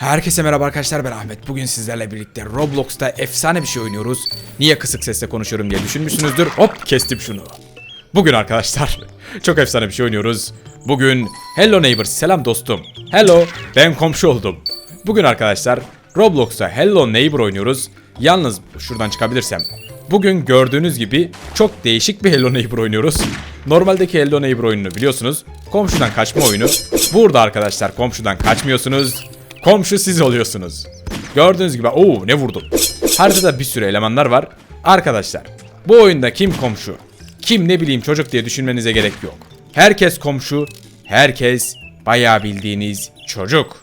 Herkese merhaba arkadaşlar ben Ahmet. Bugün sizlerle birlikte Roblox'ta efsane bir şey oynuyoruz. Niye kısık sesle konuşuyorum diye düşünmüşsünüzdür. Hop kestim şunu. Bugün arkadaşlar çok efsane bir şey oynuyoruz. Bugün Hello Neighbor selam dostum. Hello ben komşu oldum. Bugün arkadaşlar Roblox'ta Hello Neighbor oynuyoruz. Yalnız şuradan çıkabilirsem. Bugün gördüğünüz gibi çok değişik bir Hello Neighbor oynuyoruz. Normaldeki Hello Neighbor oyununu biliyorsunuz. Komşudan kaçma oyunu. Burada arkadaşlar komşudan kaçmıyorsunuz. Komşu siz oluyorsunuz. Gördüğünüz gibi ooo ne vurdum. Haritada bir sürü elemanlar var. Arkadaşlar bu oyunda kim komşu? Kim ne bileyim çocuk diye düşünmenize gerek yok. Herkes komşu, herkes bayağı bildiğiniz çocuk.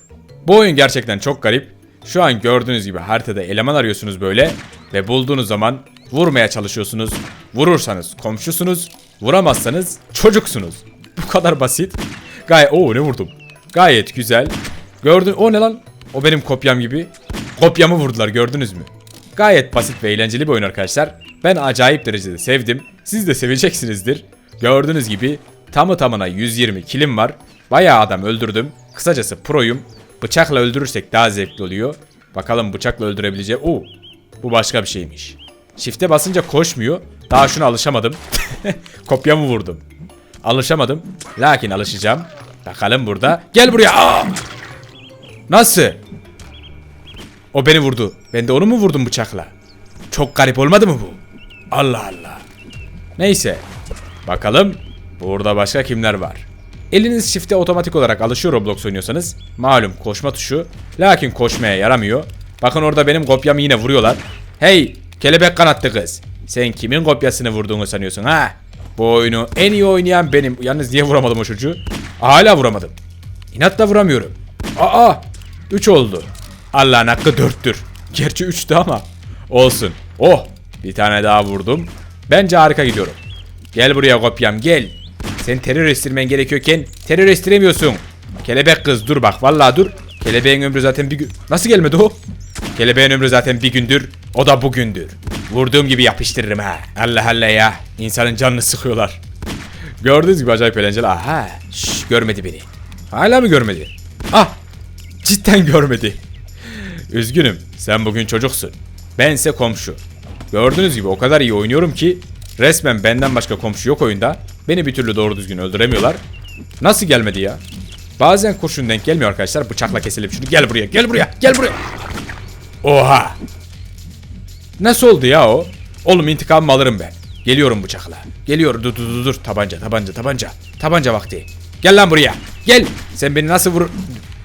Bu oyun gerçekten çok garip. Şu an gördüğünüz gibi haritada eleman arıyorsunuz böyle ve bulduğunuz zaman vurmaya çalışıyorsunuz. Vurursanız komşusunuz, vuramazsanız çocuksunuz. Bu kadar basit. Gayet oo ne vurdum. Gayet güzel. Gördün o ne lan? O benim kopyam gibi. Kopyamı vurdular gördünüz mü? Gayet basit ve eğlenceli bir oyun arkadaşlar. Ben acayip derecede sevdim. Siz de seveceksinizdir. Gördüğünüz gibi tamı tamına 120 kilim var. Bayağı adam öldürdüm. Kısacası proyum. Bıçakla öldürürsek daha zevkli oluyor. Bakalım bıçakla öldürebileceğim. Oo, bu başka bir şeymiş. Shift'e basınca koşmuyor. Daha şuna alışamadım. Kopyamı vurdum. Alışamadım. Lakin alışacağım. Bakalım burada. Gel buraya. Aa! Nasıl? O beni vurdu. Ben de onu mu vurdum bıçakla? Çok garip olmadı mı bu? Allah Allah. Neyse. Bakalım burada başka kimler var? Eliniz shift'e otomatik olarak alışıyor Roblox oynuyorsanız. Malum koşma tuşu. Lakin koşmaya yaramıyor. Bakın orada benim kopyamı yine vuruyorlar. Hey kelebek kanatlı kız. Sen kimin kopyasını vurduğunu sanıyorsun ha? Bu oyunu en iyi oynayan benim. Yalnız niye vuramadım o çocuğu? Hala vuramadım. İnatla vuramıyorum. Aa! 3 oldu. Allah'ın hakkı 4'tür. Gerçi 3'tü ama. Olsun. Oh! Bir tane daha vurdum. Bence harika gidiyorum. Gel buraya kopyam gel. Sen terör estirmen gerekiyorken terör estiremiyorsun. Kelebek kız dur bak vallahi dur. Kelebeğin ömrü zaten bir gün... Nasıl gelmedi o? Kelebeğin ömrü zaten bir gündür. O da bugündür. Vurduğum gibi yapıştırırım ha. Allah Allah ya. İnsanın canını sıkıyorlar. Gördüğünüz gibi acayip eğlenceli. Aha. Şş, görmedi beni. Hala mı görmedi? Ah. Cidden görmedi. Üzgünüm. Sen bugün çocuksun. Bense komşu. Gördüğünüz gibi o kadar iyi oynuyorum ki resmen benden başka komşu yok oyunda. Beni bir türlü doğru düzgün öldüremiyorlar. Nasıl gelmedi ya? Bazen kurşun denk gelmiyor arkadaşlar. Bıçakla keselim şunu. Gel buraya, gel buraya, gel buraya. Oha! Nasıl oldu ya o? Oğlum intikamımı alırım ben. Geliyorum bıçakla. Geliyor. Dur dur dur dur. Tabanca tabanca tabanca. Tabanca vakti. Gel lan buraya. Gel. Sen beni nasıl vur...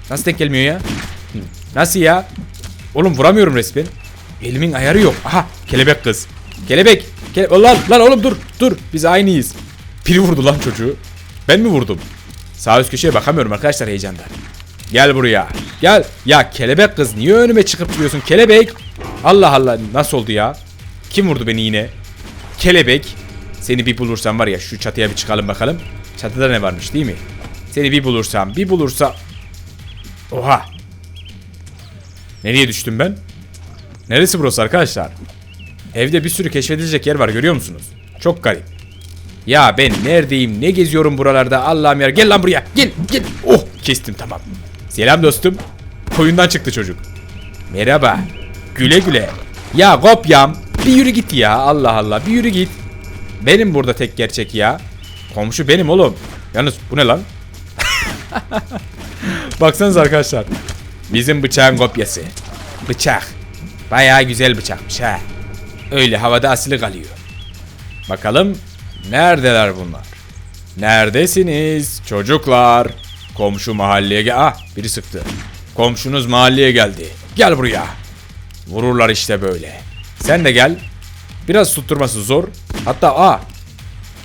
Nasıl denk gelmiyor ya? Nasıl ya? Oğlum vuramıyorum resmen. Elimin ayarı yok. Aha kelebek kız. Kelebek. Kele lan lan oğlum dur dur. Biz aynıyız. Biri vurdu lan çocuğu. Ben mi vurdum? Sağ üst köşeye bakamıyorum arkadaşlar heyecandan. Gel buraya. Gel. Ya kelebek kız niye önüme çıkıp duruyorsun kelebek? Allah Allah nasıl oldu ya? Kim vurdu beni yine? Kelebek. Seni bir bulursam var ya şu çatıya bir çıkalım bakalım. Çatıda ne varmış değil mi? Seni bir bulursam bir bulursa... Oha. Nereye düştüm ben? Neresi burası arkadaşlar? Evde bir sürü keşfedilecek yer var görüyor musunuz? Çok garip. Ya ben neredeyim ne geziyorum buralarda? Allah'ım ya gel lan buraya. Gel gel. Oh kestim tamam. Selam dostum. Koyundan çıktı çocuk. Merhaba. Güle güle. Ya kopyam bir yürü git ya. Allah Allah bir yürü git. Benim burada tek gerçek ya. Komşu benim oğlum. Yalnız bu ne lan Baksanıza arkadaşlar Bizim bıçağın kopyası Bıçak Bayağı güzel bıçakmış ha Öyle havada asılı kalıyor Bakalım neredeler bunlar? Neredesiniz çocuklar? Komşu mahalleye gel. Ah biri sıktı. Komşunuz mahalleye geldi. Gel buraya. Vururlar işte böyle. Sen de gel. Biraz tutturması zor. Hatta ah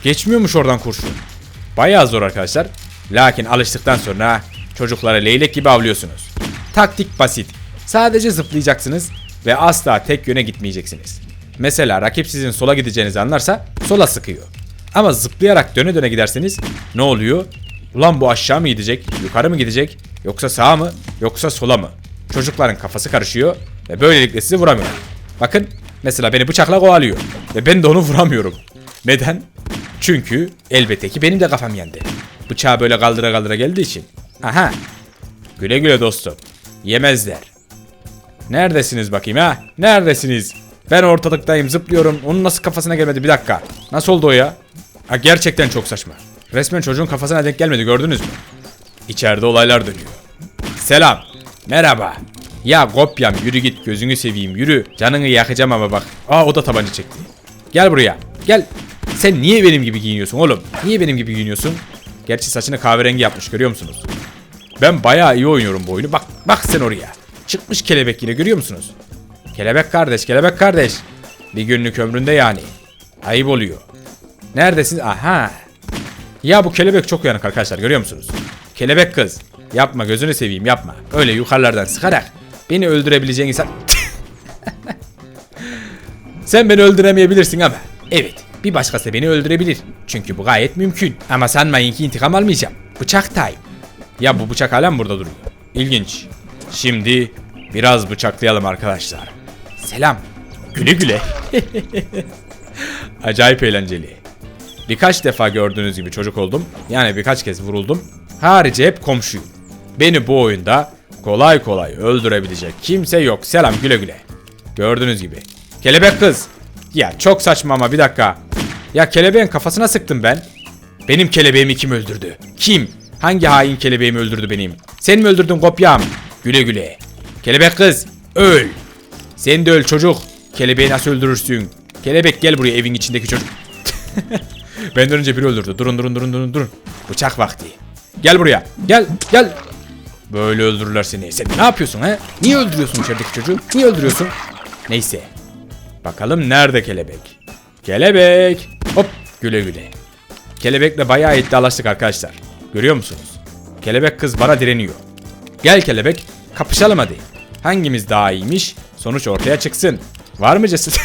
geçmiyormuş oradan kurşun. Bayağı zor arkadaşlar. Lakin alıştıktan sonra çocuklara leylek gibi avlıyorsunuz. Taktik basit. Sadece zıplayacaksınız ve asla tek yöne gitmeyeceksiniz. Mesela rakip sizin sola gideceğinizi anlarsa sola sıkıyor. Ama zıplayarak döne döne giderseniz ne oluyor? Ulan bu aşağı mı gidecek, yukarı mı gidecek, yoksa sağa mı, yoksa sola mı? Çocukların kafası karışıyor ve böylelikle sizi vuramıyor. Bakın mesela beni bıçakla kovalıyor ve ben de onu vuramıyorum. Neden? Çünkü elbette ki benim de kafam yendi. Bıçağı böyle kaldıra kaldıra geldiği için. Aha. Güle güle dostum. Yemezler. Neredesiniz bakayım ha? Neredesiniz? Ben ortalıktayım zıplıyorum. Onun nasıl kafasına gelmedi bir dakika. Nasıl oldu o ya? Ha, gerçekten çok saçma. Resmen çocuğun kafasına denk gelmedi gördünüz mü? İçeride olaylar dönüyor. Selam. Merhaba. Ya kopyam yürü git gözünü seveyim yürü. Canını yakacağım ama bak. Aa o da tabanca çekti. Gel buraya. Gel. Sen niye benim gibi giyiniyorsun oğlum? Niye benim gibi giyiniyorsun? Gerçi saçını kahverengi yapmış görüyor musunuz? Ben bayağı iyi oynuyorum bu oyunu. Bak bak sen oraya. Çıkmış kelebek yine görüyor musunuz? Kelebek kardeş, kelebek kardeş. Bir günlük ömründe yani. Ayıp oluyor. Neredesin? Aha. Ya bu kelebek çok uyanık arkadaşlar görüyor musunuz? Kelebek kız. Yapma gözünü seveyim yapma. Öyle yukarılardan sıkarak beni öldürebileceğin insan... Sen beni öldüremeyebilirsin ama. Evet bir başkası beni öldürebilir. Çünkü bu gayet mümkün. Ama sanmayın ki intikam almayacağım. Bıçak time. Ya bu bıçak hala mı burada duruyor? İlginç. Şimdi biraz bıçaklayalım arkadaşlar. Selam. Güle güle. Acayip eğlenceli. Birkaç defa gördüğünüz gibi çocuk oldum. Yani birkaç kez vuruldum. Harici hep komşuyum. Beni bu oyunda kolay kolay öldürebilecek kimse yok. Selam güle güle. Gördüğünüz gibi. Kelebek kız. Ya çok saçma ama bir dakika. Ya kelebeğin kafasına sıktım ben. Benim kelebeğimi kim öldürdü? Kim? Hangi hain kelebeğimi öldürdü benim? Sen mi öldürdün kopyam? Güle güle. Kelebek kız öl. Sen de öl çocuk. Kelebeği nasıl öldürürsün? Kelebek gel buraya evin içindeki çocuk. Benden önce biri öldürdü. Durun durun durun durun durun. Bıçak vakti. Gel buraya. Gel gel. Böyle öldürürler seni. Sen ne yapıyorsun he? Niye öldürüyorsun içerideki çocuğu? Niye öldürüyorsun? Neyse. Bakalım nerede kelebek? Kelebek. Güle güle. Kelebekle bayağı iddialaştık arkadaşlar. Görüyor musunuz? Kelebek kız bana direniyor. Gel kelebek kapışalım hadi. Hangimiz daha iyiymiş? Sonuç ortaya çıksın. Var mı cesaret?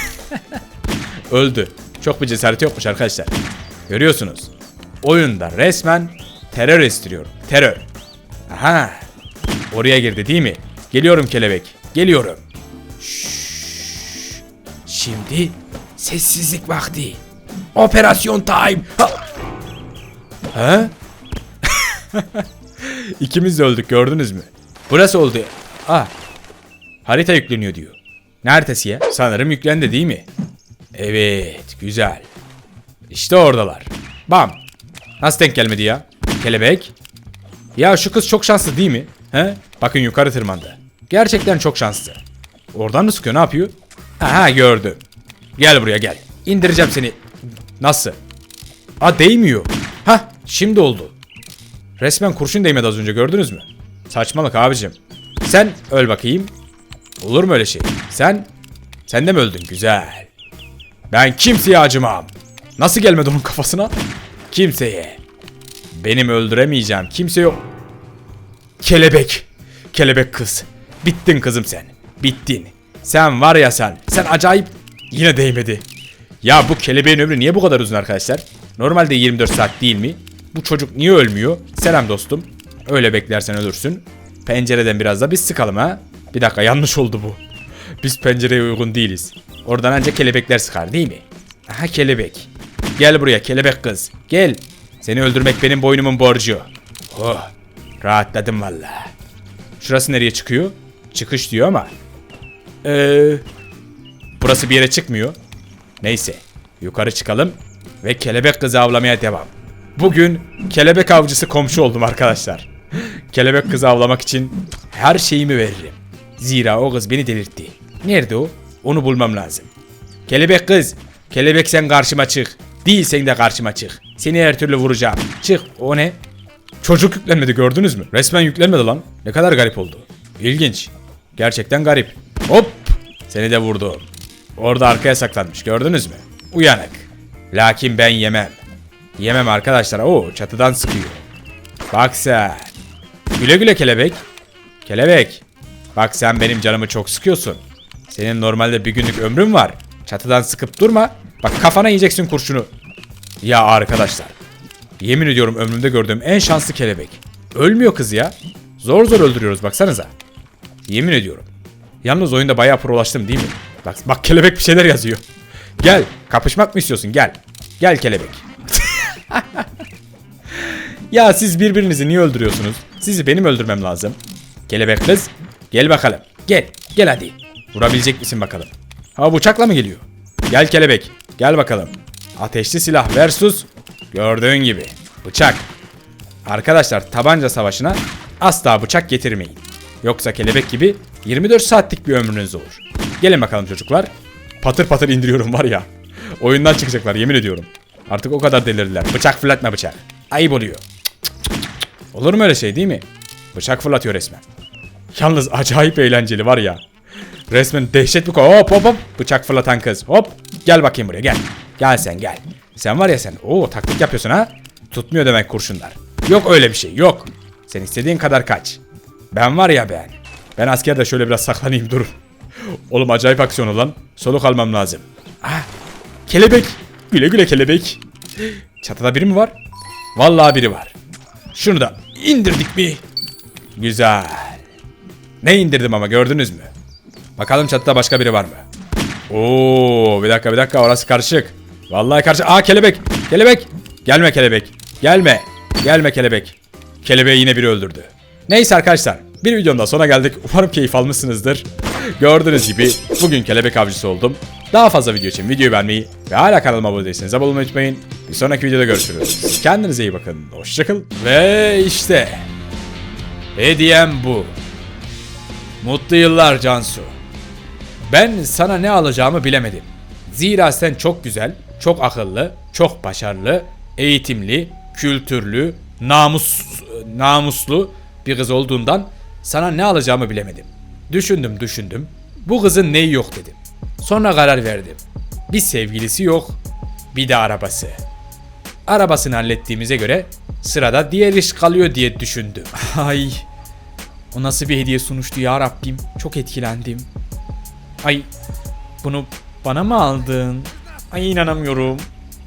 Öldü. Çok bir cesareti yokmuş arkadaşlar. Görüyorsunuz. Oyunda resmen terör estiriyorum. Terör. Aha. Oraya girdi değil mi? Geliyorum kelebek. Geliyorum. Şşş. Şimdi sessizlik vakti. Operasyon time. Ha. Ha? İkimiz de öldük gördünüz mü? Burası oldu. Ah. Harita yükleniyor diyor. Ne haritası ya? Sanırım yüklendi değil mi? Evet, güzel. İşte oradalar. Bam. Nasıl denk gelmedi ya? Kelebek. Ya şu kız çok şanslı değil mi? He? Bakın yukarı tırmandı. Gerçekten çok şanslı. Oradan mı sıkıyor? Ne yapıyor? Aha gördüm. Gel buraya gel. İndireceğim seni. Nasıl? Aa değmiyor. Hah şimdi oldu. Resmen kurşun değmedi az önce gördünüz mü? Saçmalık abicim. Sen öl bakayım. Olur mu öyle şey? Sen? Sen de mi öldün? Güzel. Ben kimseye acımam. Nasıl gelmedi onun kafasına? Kimseye. Benim öldüremeyeceğim kimse yok. Kelebek. Kelebek kız. Bittin kızım sen. Bittin. Sen var ya sen. Sen acayip. Yine değmedi. Ya bu kelebeğin ömrü niye bu kadar uzun arkadaşlar? Normalde 24 saat değil mi? Bu çocuk niye ölmüyor? Selam dostum. Öyle beklersen ölürsün. Pencereden biraz da biz sıkalım ha. Bir dakika yanlış oldu bu. Biz pencereye uygun değiliz. Oradan ancak kelebekler sıkar değil mi? Aha kelebek. Gel buraya kelebek kız. Gel. Seni öldürmek benim boynumun borcu. Oh. Rahatladım valla. Şurası nereye çıkıyor? Çıkış diyor ama. Eee... Burası bir yere çıkmıyor. Neyse. Yukarı çıkalım. Ve kelebek kızı avlamaya devam. Bugün kelebek avcısı komşu oldum arkadaşlar. kelebek kızı avlamak için her şeyimi veririm. Zira o kız beni delirtti. Nerede o? Onu bulmam lazım. Kelebek kız. Kelebek sen karşıma çık. Değilsen de karşıma çık. Seni her türlü vuracağım. Çık. O ne? Çocuk yüklenmedi gördünüz mü? Resmen yüklenmedi lan. Ne kadar garip oldu. İlginç. Gerçekten garip. Hop. Seni de vurdum. Orada arkaya saklanmış gördünüz mü? Uyanık. Lakin ben yemem. Yemem arkadaşlar. Oo çatıdan sıkıyor. Bak sen. Güle güle kelebek. Kelebek. Bak sen benim canımı çok sıkıyorsun. Senin normalde bir günlük ömrün var. Çatıdan sıkıp durma. Bak kafana yiyeceksin kurşunu. Ya arkadaşlar. Yemin ediyorum ömrümde gördüğüm en şanslı kelebek. Ölmüyor kız ya. Zor zor öldürüyoruz baksanıza. Yemin ediyorum. Yalnız oyunda bayağı prolaştım değil mi? Bak, bak kelebek bir şeyler yazıyor. Gel. Kapışmak mı istiyorsun? Gel. Gel kelebek. ya siz birbirinizi niye öldürüyorsunuz? Sizi benim öldürmem lazım. Kelebek kız. Gel bakalım. Gel. Gel hadi. Vurabilecek misin bakalım. Ha bıçakla mı geliyor? Gel kelebek. Gel bakalım. Ateşli silah versus gördüğün gibi bıçak. Arkadaşlar tabanca savaşına asla bıçak getirmeyin. Yoksa kelebek gibi 24 saatlik bir ömrünüz olur. Gelin bakalım çocuklar. Patır patır indiriyorum var ya. Oyundan çıkacaklar yemin ediyorum. Artık o kadar delirdiler. Bıçak fırlatma bıçak. Ayıp oluyor. Olur mu öyle şey değil mi? Bıçak fırlatıyor resmen. Yalnız acayip eğlenceli var ya. Resmen dehşet bir hop hop hop bıçak fırlatan kız hop gel bakayım buraya gel. Gel sen gel. Sen var ya sen oo taktik yapıyorsun ha. Tutmuyor demek kurşunlar. Yok öyle bir şey yok. Sen istediğin kadar kaç. Ben var ya ben. Ben askerde şöyle biraz saklanayım dur. Oğlum acayip aksiyon lan. Soluk almam lazım. Ah, kelebek. Güle güle kelebek. Çatıda biri mi var? Vallahi biri var. Şunu da indirdik mi? Güzel. Ne indirdim ama gördünüz mü? Bakalım çatıda başka biri var mı? Oo, bir dakika bir dakika orası karışık. Vallahi karışık. Aa kelebek. Kelebek. Gelme kelebek. Gelme. Gelme kelebek. Kelebeği yine biri öldürdü. Neyse arkadaşlar. Bir videonun da sona geldik. Umarım keyif almışsınızdır. Gördüğünüz gibi bugün kelebek avcısı oldum. Daha fazla video için videoyu beğenmeyi ve hala kanalıma abone değilseniz abone olmayı unutmayın. Bir sonraki videoda görüşürüz. Kendinize iyi bakın. Hoşçakalın. Ve işte. Hediyem bu. Mutlu yıllar Cansu. Ben sana ne alacağımı bilemedim. Zira sen çok güzel, çok akıllı, çok başarılı, eğitimli, kültürlü, namus namuslu bir kız olduğundan sana ne alacağımı bilemedim. Düşündüm düşündüm. Bu kızın neyi yok dedim. Sonra karar verdim. Bir sevgilisi yok, bir de arabası. Arabasını hallettiğimize göre sırada diğer iş kalıyor diye düşündüm. Ay o nasıl bir hediye sunuştu ya Rabbim. Çok etkilendim. Ay bunu bana mı aldın? Ay inanamıyorum.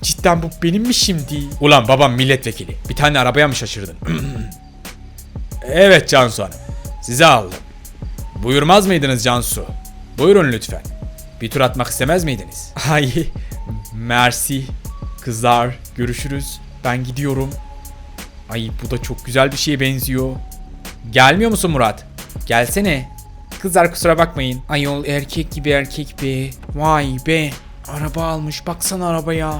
Cidden bu benim mi şimdi? Ulan babam milletvekili. Bir tane arabaya mı şaşırdın? evet Cansu Hanım. Size aldım. Buyurmaz mıydınız Cansu? Buyurun lütfen. Bir tur atmak istemez miydiniz? Ay mersi. Kızlar görüşürüz. Ben gidiyorum. Ay bu da çok güzel bir şeye benziyor. Gelmiyor musun Murat? Gelsene. Kızlar kusura bakmayın. Ayol erkek gibi erkek be. Vay be. Araba almış baksana arabaya.